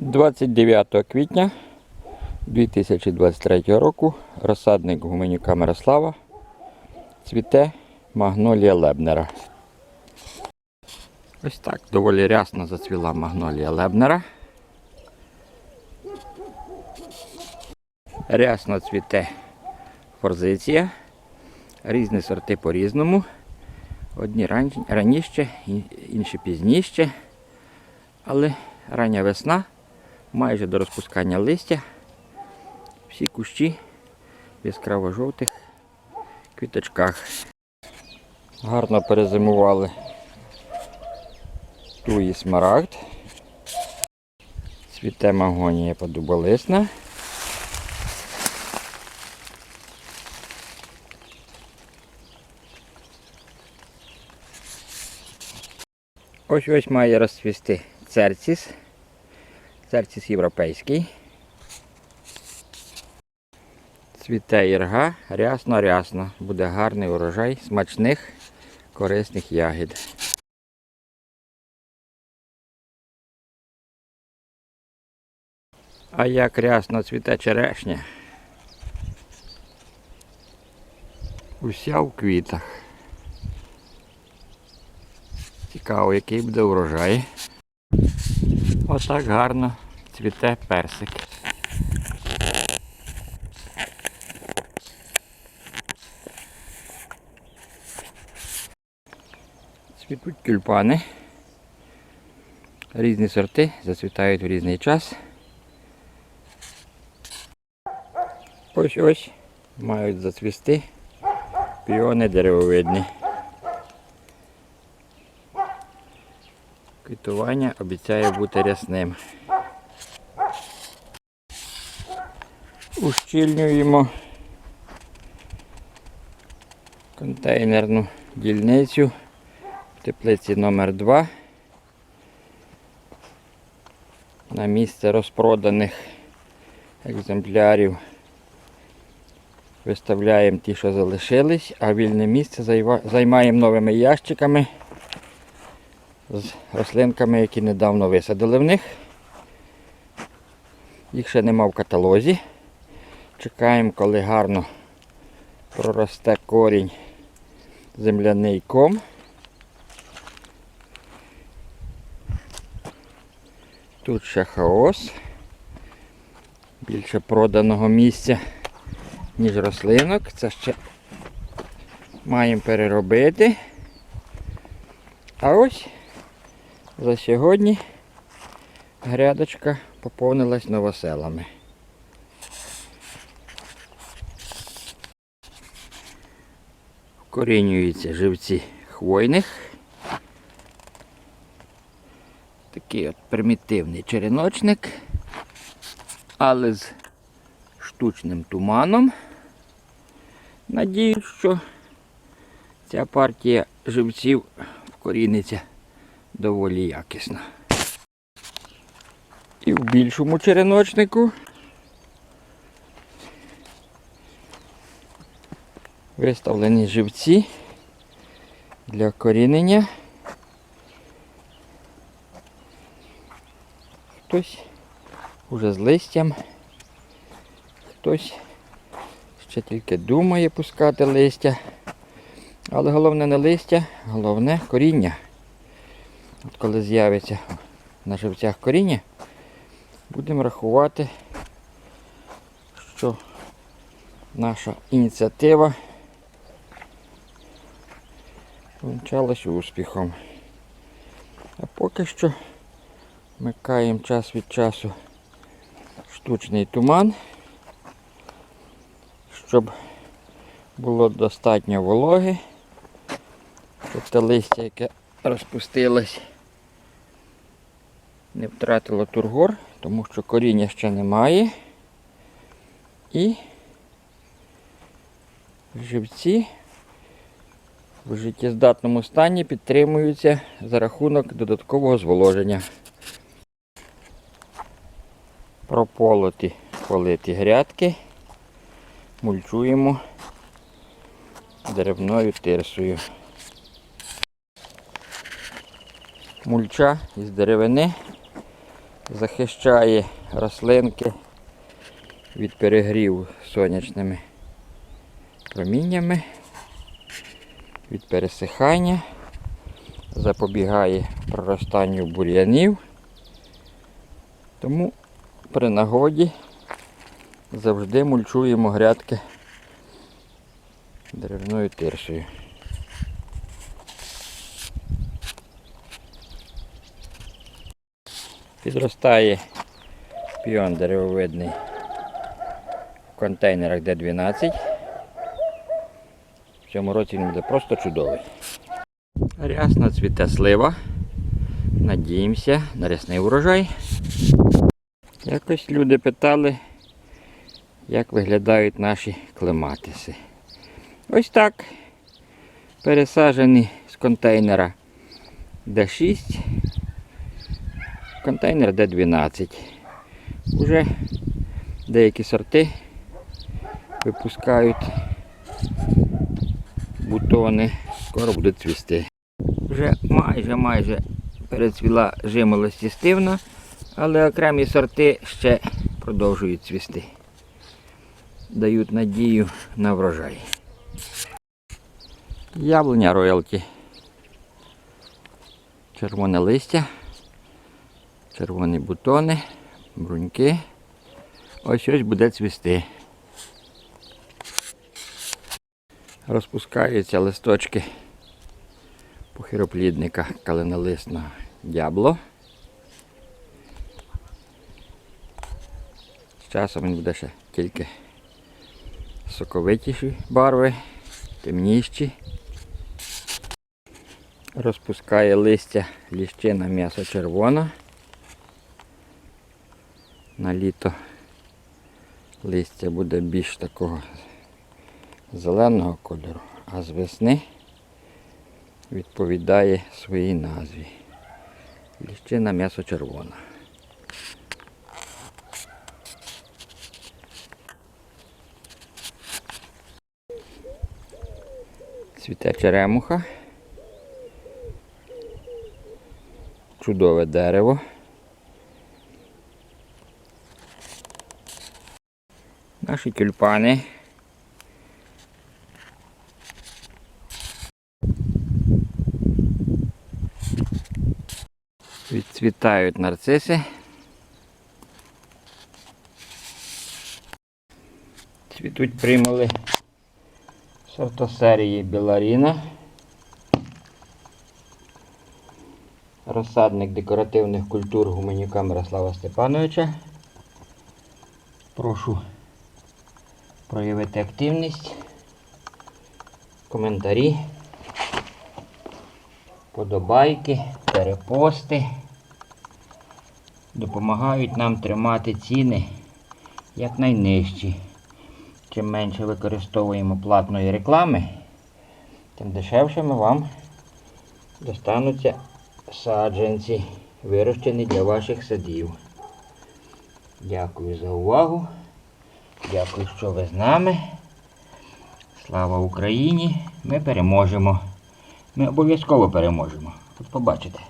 29 квітня 2023 року розсадник гуменюка Мирослава цвіте магнолія Лебнера. Ось так доволі рясно зацвіла магнолія Лебнера. Рясно цвіте форзиція. Різні сорти по-різному. Одні раніше, інші пізніше. Але рання весна, майже до розпускання листя. Всі кущі в яскраво-жовтих квіточках. Гарно перезимували туї смарагд. Цвіте магонія подуболисна. Ось ось має розцвісти церціс. Церціс європейський. Цвіте ірга, рясно-рясно. Буде гарний урожай смачних, корисних ягід. А як рясно цвіте черешня. Уся в квітах. Цікаво, який буде урожай. Отак гарно цвіте персик. Цвітуть тюльпани. Різні сорти зацвітають в різний час. Ось ось мають зацвісти піони деревовидні. Квітування обіцяє бути рясним. Ущільнюємо контейнерну дільницю в теплиці номер 2 на місце розпроданих екземплярів. Виставляємо ті, що залишились, а вільне місце займаємо новими ящиками з рослинками, які недавно висадили в них. Їх ще нема в каталозі. Чекаємо, коли гарно проросте корінь земляний ком. Тут ще хаос. Більше проданого місця, ніж рослинок. Це ще маємо переробити. А ось за сьогодні грядочка поповнилась новоселами. Вкорінюються живці хвойних. Такий от примітивний череночник, але з штучним туманом. Надіюсь, що ця партія живців вкоріниться доволі якісно. І в більшому череночнику виставлені живці для корінення. Хтось уже з листям, хтось ще тільки думає пускати листя. Але головне не листя, головне коріння. От коли з'явиться на живцях коріння, будемо рахувати, що наша ініціатива вінчалась успіхом. А поки що вмикаємо час від часу штучний туман, щоб було достатньо вологи, щоб те листя, яке розпустилось, не втратило тургор, тому що коріння ще немає. І живці в життєздатному стані підтримуються за рахунок додаткового зволоження. Прополоті политі грядки мульчуємо деревною тирсою. Мульча із деревини захищає рослинки від перегріву сонячними проміннями, від пересихання, запобігає проростанню бур'янів. Тому при нагоді завжди мульчуємо грядки деревною тирсою. Підростає піон деревовидний в контейнерах Д12. В цьому році він буде просто чудовий. Рясно цвіте слива. Надіємося на рясний урожай. Якось люди питали, як виглядають наші клематиси. Ось так. Пересаджені з контейнера Д6 контейнер Д12. Уже деякі сорти випускають бутони, скоро будуть цвісти. Вже майже майже перецвіла жимолость стивна, але окремі сорти ще продовжують цвісти. Дають надію на врожай. Яблуня роялті. Червоне листя червоні бутони, бруньки. Ось ось буде цвісти. Розпускаються листочки похироплідника каленолисного дябло. З часом він буде ще тільки соковитіші барви, темніші. Розпускає листя ліщина м'ясо червона. На літо листя буде більш такого зеленого кольору, а з весни відповідає своїй назві. Ліщина м'ясо червона. Цвіте черемуха. Чудове дерево. Наші тюльпани. Відцвітають нарциси. Цвітуть примули сортосерії Біларіна. Розсадник декоративних культур гуменюка Мирослава Степановича. Прошу проявити активність, коментарі, подобайки, перепости. Допомагають нам тримати ціни якнайнижчі. Чим менше використовуємо платної реклами, тим дешевшими вам достануться саджанці, вирощені для ваших садів. Дякую за увагу. Дякую, що ви з нами. Слава Україні! Ми переможемо. Ми обов'язково переможемо. От побачите.